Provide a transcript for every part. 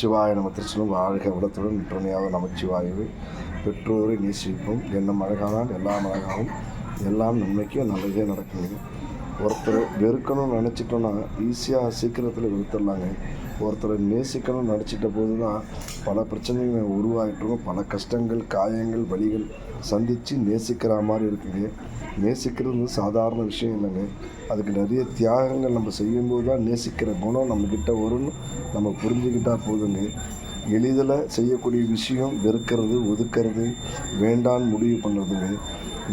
சிவாய நம்ம திருச்சலும் வாழ்க வளத்துடன் நிற்றனையாக நமச்சிவாயுவை. பெற்றோரை நேசிப்போம். எண்ணம் அழகானால் எல்லாம் அழகாகும் எல்லாம் நன்மைக்கும் நல்லதே நடக்குங்க ஒருத்தர் வெறுக்கணும்னு நினச்சிட்டோன்னா ஈஸியாக சீக்கிரத்தில் வெறுத்துடலாங்க. ஒருத்தரை நேசிக்கணும்னு நினச்சிட்ட போது தான் பல பிரச்சனைகள் உருவாகிட்டுருக்கும் பல கஷ்டங்கள் காயங்கள் வழிகள் சந்தித்து நேசிக்கிற மாதிரி இருக்குங்க. நேசிக்கிறது வந்து சாதாரண விஷயம் இல்லைங்க. அதுக்கு நிறைய தியாகங்கள் நம்ம செய்யும்போது தான் நேசிக்கிற குணம் நம்மக்கிட்ட வரும்னு நம்ம புரிஞ்சுக்கிட்டா போதுங்க. எளிதில் செய்யக்கூடிய விஷயம் வெறுக்கிறது ஒதுக்கிறது வேண்டான்னு முடிவு பண்ணுறதுங்க.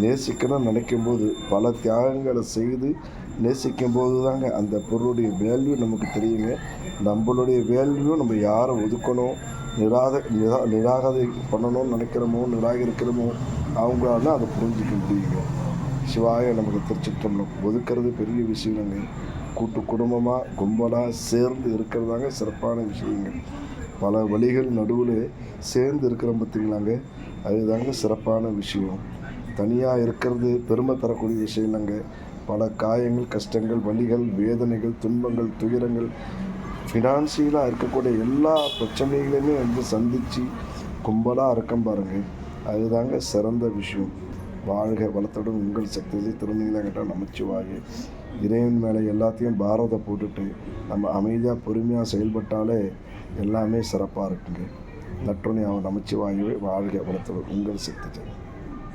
நேசிக்கணும்னு நினைக்கும் போது பல தியாகங்களை செய்து நேசிக்கும் போது தாங்க அந்த பொருளுடைய வேல்யூ நமக்கு தெரியுங்க. நம்மளுடைய வேல்யூ நம்ம யாரை ஒதுக்கணும் நிராத நிரா நிராகதை பண்ணணும்னு நினைக்கிறோமோ நிராகரிக்கிறோமோ அவங்களால அதை புரிஞ்சிக்க முடியுங்க. சிவாய நமக்கு திருச்சிட்டம்பலம் ஒதுக்கிறது பெரிய விஷயங்க கூட்டு குடும்பமாக கும்பலாக சேர்ந்து இருக்கிறதாங்க சிறப்பான விஷயங்கள் பல வழிகள் நடுவில் சேர்ந்து இருக்கிறோம் பார்த்தீங்களாங்க அதுதாங்க சிறப்பான விஷயம். தனியாக இருக்கிறது பெருமை தரக்கூடிய விஷயம் இல்லைங்க. பல காயங்கள் கஷ்டங்கள் வலிகள் வேதனைகள் துன்பங்கள் துயரங்கள் ஃபினான்சியலாக இருக்கக்கூடிய எல்லா பிரச்சனைகளையுமே வந்து சந்தித்து கும்பலாக இருக்கம் பாருங்கள் அதுதாங்க சிறந்த விஷயம். வாழ்க வளத்துடன் உங்கள் சக்தியை திருநீங்களா கேட்டால் நமச்சிவாயே. இறைவன் மேலே எல்லாத்தையும் பாரதை போட்டுட்டு நம்ம அமைதியாக பொறுமையாக செயல்பட்டாலே எல்லாமே சிறப்பாக இருக்குங்க. நற்றுணை அவன் நமச்சிவாயுவே வாழ்க வளத்துடன் உங்கள் சக்தி